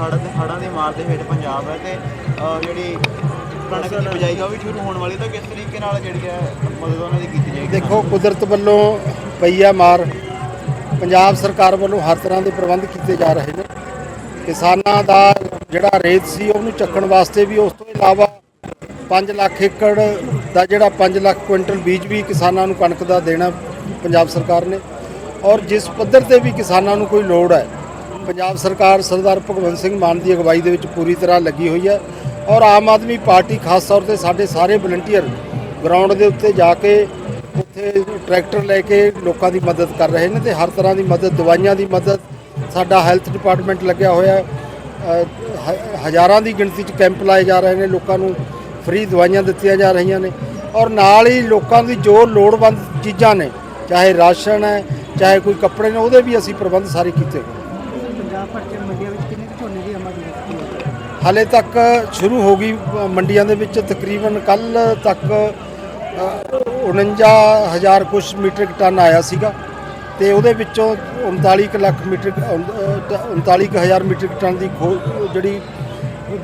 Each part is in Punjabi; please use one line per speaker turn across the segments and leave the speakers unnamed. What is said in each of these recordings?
ਦੇ ਵਿੱਚ ਪੰਜਾਬ ਹੈ ਤੇ ਅ, ਜਿਹੜੀ ਕਣਕ ਦੀ ਬਿਜਾਈ ਆ ਉਹ ਵੀ ਸ਼ੁਰੂ ਹੋਣ ਵਾਲੀ ਤਾਂ ਕਿਸ ਤਰੀਕੇ ਨਾਲ ਜਿਹੜੀ ਹੈ ਮਦਦ ਉਹਨਾਂ ਦੀ ਕੀਤੀ ਜਾਏਗੀ?
ਦੇਖੋ ਕੁਦਰਤ ਵੱਲੋਂ ਪਈ ਮਾਰ ਪੰਜਾਬ ਸਰਕਾਰ ਵੱਲੋਂ ਹਰ ਤਰ੍ਹਾਂ ਦੇ ਪ੍ਰਬੰਧ ਕੀਤੇ ਜਾ ਰਹੇ ਨੇ। ਕਿਸਾਨਾਂ ਦਾ ਜਿਹੜਾ ਰੇਤ ਸੀ ਉਹਨੂੰ ਚੱਕਣ ਵਾਸਤੇ ਵੀ ਉਸ ਤੋਂ ਇਲਾਵਾ 5 ਲੱਖ ਏਕੜ ਦਾ ਜਿਹੜਾ 5 ਲੱਖ ਕੁਇੰਟਲ ਬੀਜ ਵੀ ਕਿਸਾਨਾਂ ਨੂੰ ਕਣਕ ਦਾ ਦੇਣਾ ਪੰਜਾਬ ਸਰਕਾਰ ਨੇ। ਔਰ ਜਿਸ ਪੱਧਰ ਤੇ ਵੀ ਕਿਸਾਨਾਂ ਨੂੰ ਕੋਈ ਲੋੜ ਹੈ ਪੰਜਾਬ ਸਰਕਾਰ ਸਰਦਾਰ ਭਗਵੰਤ ਸਿੰਘ ਮਾਨ ਦੀ ਅਗਵਾਈ ਦੇ ਵਿੱਚ ਪੂਰੀ ਤਰ੍ਹਾਂ ਲੱਗੀ ਹੋਈ ਹੈ ਔਰ ਆਮ ਆਦਮੀ ਪਾਰਟੀ ਖਾਸ ਤੌਰ ਤੇ ਸਾਡੇ ਸਾਰੇ ਵਲੰਟੀਅਰ ਗਰਾਊਂਡ ਦੇ ਉੱਤੇ ਜਾ ਕੇ ਉੱਥੇ ਟਰੈਕਟਰ ਲੈ ਕੇ ਲੋਕਾਂ ਦੀ ਮਦਦ ਕਰ ਰਹੇ ਨੇ ਤੇ ਹਰ ਤਰ੍ਹਾਂ ਦੀ ਮਦਦ, ਦਵਾਈਆਂ ਦੀ ਮਦਦ, ਸਾਡਾ ਹੈਲਥ ਡਿਪਾਰਟਮੈਂਟ ਲੱਗਿਆ ਹੋਇਆ ਹ- ਹਜ਼ਾਰਾਂ ਦੀ ਗਿਣਤੀ 'ਚ ਕੈਂਪ ਲਾਏ ਜਾ ਰਹੇ ਨੇ, ਲੋਕਾਂ ਨੂੰ ਫ੍ਰੀ ਦਵਾਈਆਂ ਦਿੱਤੀਆਂ ਜਾ ਰਹੀਆਂ ਨੇ ਔਰ ਨਾਲ ਹੀ ਲੋਕਾਂ ਦੀ ਜੋ ਲੋੜਵੰਦ ਚੀਜ਼ਾਂ ਨੇ, ਚਾਹੇ ਰਾਸ਼ਨ ਹੈ, ਚਾਹੇ ਕੋਈ ਕੱਪੜੇ ਨੇ, ਉਹਦੇ ਵੀ ਅਸੀਂ ਪ੍ਰਬੰਧ ਸਾਰੇ ਕੀਤੇ ਹੋਏ
ਪੰਜਾਬ ਭਰ ਚ ਮੰਡੀਆਂ ਵਿੱਚ ਕਿੰਨੇ ਕੁ ਝੋਨੇ ਦੀ ਆਮਦ ਹੋਈ?
ਹਾਲੇ ਤੱਕ ਸ਼ੁਰੂ ਹੋ ਗਈ ਅ, ਮੰਡੀਆਂ ਦੇ ਵਿੱਚ ਤਕਰੀਬਨ ਕੱਲ ਤੱਕ ਅ, 49000 ਕੁਛ ਮੀਟ੍ਰਿਕ ਟਨ ਆਇਆ ਸੀਗਾ ਤੇ ਉਹਦੇ ਵਿੱਚੋਂ 39 ਕੁ ਲੱਖ ਮੀਟ੍ਰਿਕ ਅ, 39000 ਮੀਟ੍ਰਿਕ ਟਨ ਦੀ ਖੋ ਜਿਹੜੀ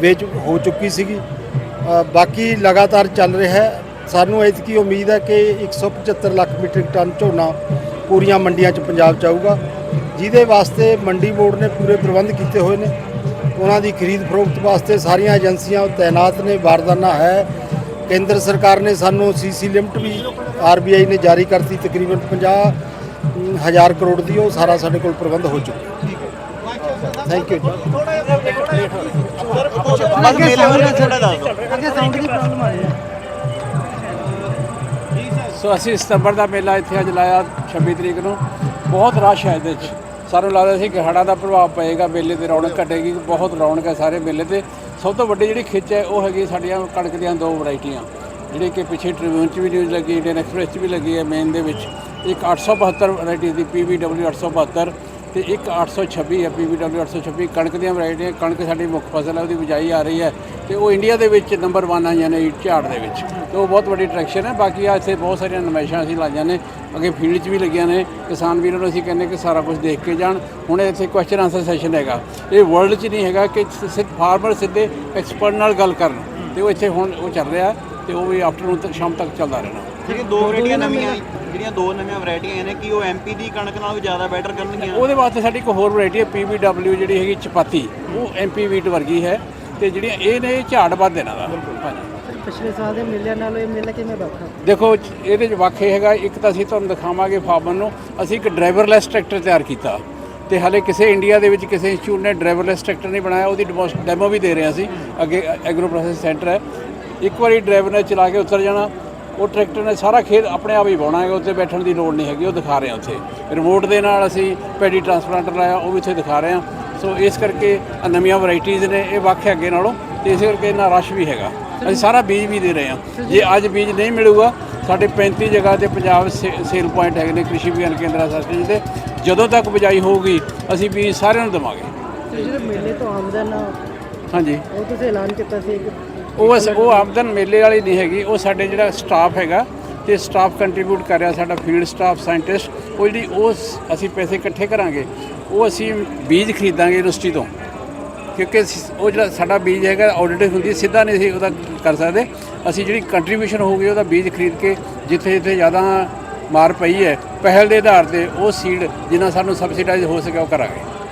ਵੇਚ ਹੋ ਚੁੱਕੀ ਸੀਗੀ। ਅ, ਬਾਕੀ ਲਗਾਤਾਰ ਚੱਲ ਰਿਹਾ ਹੈ। ਸਾਨੂੰ ਐਤਕੀ ਉਮੀਦ ਹੈ ਕਿ 175 ਲੱਖ ਮੀਟ੍ਰਿਕ ਟਨ ਝੋਨਾ ਪੂਰੀਆਂ ਮੰਡੀਆਂ 'ਚ ਪੰਜਾਬ 'ਚ ਆਊਗਾ। ਜਿਹਦੇ ਵਾਸਤੇ ਮੰਡੀ ਬੋਰਡ ਨੇ ਪੂਰੇ ਪ੍ਰਬੰਧ ਕੀਤੇ ਹੋਏ ਨੇ। ਉਹਨਾਂ ਦੀ ਖਰੀਦ ਫਰੋਖਤ ਵਾਸਤੇ ਸਾਰੀਆਂ ਏਜੰਸੀਆਂ ਤਾਇਨਾਤ ਨੇ ਬਾਰਦਾਨਾ ਹੈ। ਕੇਂਦਰ ਸਰਕਾਰ ਨੇ ਸਾਨੂੰ ਸੀਸੀ ਲਿਮਟ ਵੀ ਆਰਬੀਆਈ ਨੇ ਜਾਰੀ ਕਰਤੀ ਤਕਰੀਬਨ 50 ਹਜ਼ਾਰ ਕਰੋੜ ਦੀ ਉਹ ਸਾਰਾ ਸਾਡੇ ਕੋਲ ਪ੍ਰਬੰਧ ਹੋ ਚੁੱਕਾ। ਥੈਂਕ ਯੂ
ਬਸ ਮੇਲੇ ਬਾਰੇ ਥੋੜਾ ਦੱਸ ਦਿਓ
ਅੱਗੇ ਸਾਊਂਡ ਦੀ ਪ੍ਰੋਬਲਮ ਆ ਰਹੀ ਹੈ।
ਸੋ ਅਸੀਂ ਸਤੰਬਰ ਦਾ ਮੇਲਾ ਇੱਥੇ ਅੱਜ ਲਾਇਆ 26 ਤਰੀਕ ਨੂੰ। ਬਹੁਤ ਰਸ਼ ਹੈ ਇਹਦੇ 'ਚ ਸਾਨੂੰ ਲੱਗਦਾ ਸੀ ਕਿ ਹੜ੍ਹਾਂ ਦਾ ਪ੍ਰਭਾਵ ਪਏਗਾ, ਮੇਲੇ ਤੇ ਰੌਣਕ ਘਟੇਗੀ, ਬਹੁਤ ਰੌਣਕ ਹੈ ਸਾਰੇ ਮੇਲੇ ਤੇ। ਸਭ ਤੋਂ ਵੱਡੀ ਜਿਹੜੀ ਖਿੱਚ ਹੈ, ਉਹ ਹੈਗੀ ਸਾਡੀਆਂ ਕਣਕ ਦੀਆਂ ਦੋ ਵੈਰਾਈਟੀਆਂ। ਜਿਹੜੀ ਕਿ ਪਿੱਛੇ ਟ੍ਰਿਬਿਊਨ 'ਚ ਵੀ ਨਿਊਜ਼ ਲੱਗੀ, ਇੰਡੀਅਨ ਐਕਸਪ੍ਰੈਸ 'ਚ ਵੀ ਲੱਗੀ ਹੈ, ਮੇਨ ਦੇ ਵਿੱਚ। ਇੱਕ 872 ਵੈਰਾਈਟੀ ਦੀ PVW 872 ਤੇ ਇੱਕ 826 ਹੈ PVW 826 ਕਣਕ ਦੀਆਂ ਵੈਰਾਈਟੀਆਂ, ਕਣਕ ਸਾਡੀ ਮੁੱਖ ਫਸਲ ਹੈ, ਉਹਦੀ ਬਿਜਾਈ ਆ ਰਹੀ ਹੈ ਤੇ ਉਹ ਇੰਡੀਆ ਦੇ ਵਿੱਚ ਨੰਬਰ 1 ਆਈਆਂ ਨੇ ਝਾੜ ਦੇ ਵਿੱਚ। ਤੇ ਉਹ ਬਹੁਤ ਵੱਡੀ ਅਟਰੈਕਸ਼ਨ ਹੈ, ਬਾਕੀ ਆ ਇੱਥੇ ਬਹੁਤ ਸਾਰੀਆਂ ਨਮਾਇਸ਼ਾਂ ਅਸੀਂ ਲਾਈਆਂ ਨੇ, ਅੱਗੇ ਫੀਲਡ 'ਚ ਵੀ ਲੱਗੀਆਂ ਨੇ, ਕਿਸਾਨ ਵੀਰਾਂ ਨੂੰ ਅਸੀਂ ਕਹਿੰਦੇ ਕਿ ਸਾਰਾ ਕੁਝ ਦੇਖ ਕੇ ਜਾਣ। ਹੁਣ ਇੱਥੇ ਕੁਐਸਚਨ ਆਨਸਰ ਸੈਸ਼ਨ ਹੈਗਾ। ਇਹ ਵਰਲਡ 'ਚ ਨਹੀਂ ਹੈਗਾ ਕਿ ਸਿੱਧ ਫਾਰਮਰ ਸਿੱਧੇ ਐਕਸਪਰਟ ਨਾਲ ਗੱਲ ਕਰਨ। ਤੇ ਉਹ ਇੱਥੇ ਹੁਣ ਉਹ ਚੱਲ ਰਿਹਾ ਤੇ ਉਹ ਵੀ ਆਫਟਰਨੂਨ ਤੱਕ, ਸ਼ਾਮ ਤੱਕ ਚੱਲਦਾ ਰਹਿਣਾ।
ਜਿਹੜੀਆਂ ਦੋ ਵੈਰਾਈਟੀਆਂ ਨਵੀਆਂ ਜਿਹੜੀਆਂ ਦੋ ਨਵੀਆਂ ਵੈਰਾਈਟੀਆਂ ਨੇ ਕੀ ਉਹ ਐਮਪੀ ਦੀ ਕਣਕ ਨਾਲੋਂ ਜ਼ਿਆਦਾ ਬੈਟਰ ਕਰਨਗੀਆਂ?
ਉਹਦੇ ਵਾਸਤੇ ਸਾਡੀ ਇੱਕ ਹੋਰ ਵੈਰਾਈਟੀ ਹੈ PBW ਜਿਹੜੀ ਹੈਗੀ ਚਪਾਤੀ। ਉਹ MP ਵੀਟ ਵਰਗੀ ਹੈ ਤੇ ਜਿਹੜੀਆਂ ਇਹ ਨੇ ਇਹ ਝਾੜ ਵੱਧ ਇਹਨਾਂ ਦਾ।
ਪਿਛਲੇ ਸਾਲ ਦੇ ਮੇਲਿਆਂ ਨਾਲੋਂ ਇਹ ਮੇਲਾ ਕਿਵੇਂ ਵੱਖਰਾ
ਦੇਖੋ ਇਹਦੇ ਚ ਵਾਖੇ ਹੈਗਾ ਇੱਕ ਤਾਂ ਅਸੀਂ ਤੁਹਾਨੂੰ ਦਿਖਾਵਾਂਗੇ ਫਾਰਮਰ ਨੂੰ ਅਸੀਂ ਇੱਕ ਡਰਾਈਵਰਲੈਸ ਟਰੈਕਟਰ ਤਿਆਰ ਕੀਤਾ। ਤੇ ਹਾਲੇ ਕਿਸੇ ਇੰਡੀਆ ਦੇ ਵਿੱਚ ਕਿਸੇ ਇੰਸਟੀਚਿਊਟ ਨੇ ਡਰਾਈਵਰਲੈਸ ਟਰੈਕਟਰ ਨਹੀਂ ਬਣਾਇਆ ਉਹਦੀ ਡੈਮੋ ਵੀ ਦੇ ਰਹੇ ਅਸੀਂ। ਅੱਗੇ ਐਗਰੋ ਪ੍ਰੋਸੈਸ ਸੈਂਟਰ ਹੈ। ਇੱਕ ਵਾਰੀ ਡਰਾਈਵਰ ਨੇ ਚਲਾ ਕੇ ਉਤਰ ਜਾਣਾ ਉਹ ਟਰੈਕਟਰ ਨੇ ਸਾਰਾ ਖੇਤ ਆਪਣੇ ਆਪ ਹੀ ਵਾਹੁਣਾ ਹੈਗਾ ਉੱਤੇ ਬੈਠਣ ਦੀ ਲੋੜ ਨਹੀਂ ਹੈਗੀ ਉਹ ਦਿਖਾ ਰਹੇ ਹਾਂ ਉੱਥੇ। ਰਿਮੋਟ ਦੇ ਨਾਲ ਅਸੀਂ ਪੈਡੀ ਟਰਾਂਸਪਲਾਂਟਰ ਲਾਇਆ ਉਹ ਵੀ ਉੱਥੇ ਦਿਖਾ ਰਹੇ ਹਾਂ। ਸੋ ਇਸ ਕਰਕੇ ਨਵੀਆਂ ਵੈਰਾਈਟੀਆਂ ਨੇ ਇਹ ਵੱਖ ਹੈ ਅੱਗੇ ਨਾਲੋਂ ਤੇ ਇਸ ਕਰਕੇ ਇਹਨਾਂ ਰਸ਼ ਵੀ ਹੈਗਾ। ਅਸੀਂ ਸਾਰਾ ਬੀਜ ਵੀ ਦੇ ਰਹੇ ਹਾਂ। ਜੇ ਅੱਜ ਬੀਜ ਨਹੀਂ ਮਿਲੂਗਾ ਸਾਡੇ 35 ਜਗ੍ਹਾ ਤੇ ਪੰਜਾਬ ਸੇਲ ਪੁਆਇੰਟ ਹੈਗੇ ਨੇ ਕ੍ਰਿਸ਼ੀ ਵਿਗਿਆਨ ਕੇਂਦਰ ਸਰਸਟੀ ਦੇ ਜਦੋਂ ਤੱਕ ਬਿਜਾਈ ਹੋਊਗੀ ਅਸੀਂ ਬੀਜ ਸਾਰਿਆਂ ਨੂੰ ਦੇਵਾਂਗੇ।
ਤੇ ਜਿਹੜੇ ਮੇਲੇ ਤੋਂ ਆਮਦਨ
ਹਾਂਜੀ।
ਉਹ ਤੁਸੀਂ ਐਲਾਨ ਕੀਤਾ ਸੀ ਕਿ
ਉਹ ਅਸ- ਉਹ ਆਮਦਨ ਮੇਲੇ ਵਾਲੀ ਨਹੀਂ ਹੈਗੀ ਉਹ ਸਾਡੇ ਜਿਹੜਾ ਸਟਾਫ ਹੈਗਾ ਤੇ ਸਟਾਫ ਕੰਟਰੀਬਿਊਟ ਕਰ ਰਿਹਾ ਸਾਡਾ ਫੀਲਡ ਸਟਾਫ ਸਾਇੰਟਿਸਟ ਉਹ ਜਿਹੜੀ ਉਹ ਸ- ਅਸੀਂ ਪੈਸੇ ਇਕੱਠੇ ਕਰਾਂਗੇ ਉਹ ਅਸੀਂ ਬੀਜ ਖਰੀਦਾਂਗੇ ਯੂਨੀਵਰਸਿਟੀ ਤੋਂ। ਕਿਉਂਕਿ ਸ- ਉਹ ਜਿਹੜਾ ਸਾਡਾ ਬੀਜ ਹੈਗਾ ਆਡਿਟ ਹੁੰਦੀ ਹੈ, ਸਿੱਧਾ ਨਹੀਂ ਅਸੀਂ ਉਹਦਾ ਕਰ ਸਕਦੇ। ਅਸੀਂ ਜਿਹੜੀ ਕੰਟਰੀਬਿਊਸ਼ਨ ਹੋਊਗੀ ਉਹਦਾ ਬੀਜ ਖਰੀਦ ਕੇ ਜਿੱਥੇ ਜਿੱਥੇ ਜ਼ਿਆਦਾ ਮਾਰ ਪਈ ਹੈ ਪਹਿਲ ਦੇ ਆਧਾਰ ਤੇ ਉਹ ਸੀਡ ਜਿੰਨਾ ਸਾਨੂੰ ਸਬਸਿਡਾਈਜ਼ ਹੋ ਸਕਿਆ ਉਹ ਕਰਾਂਗੇ।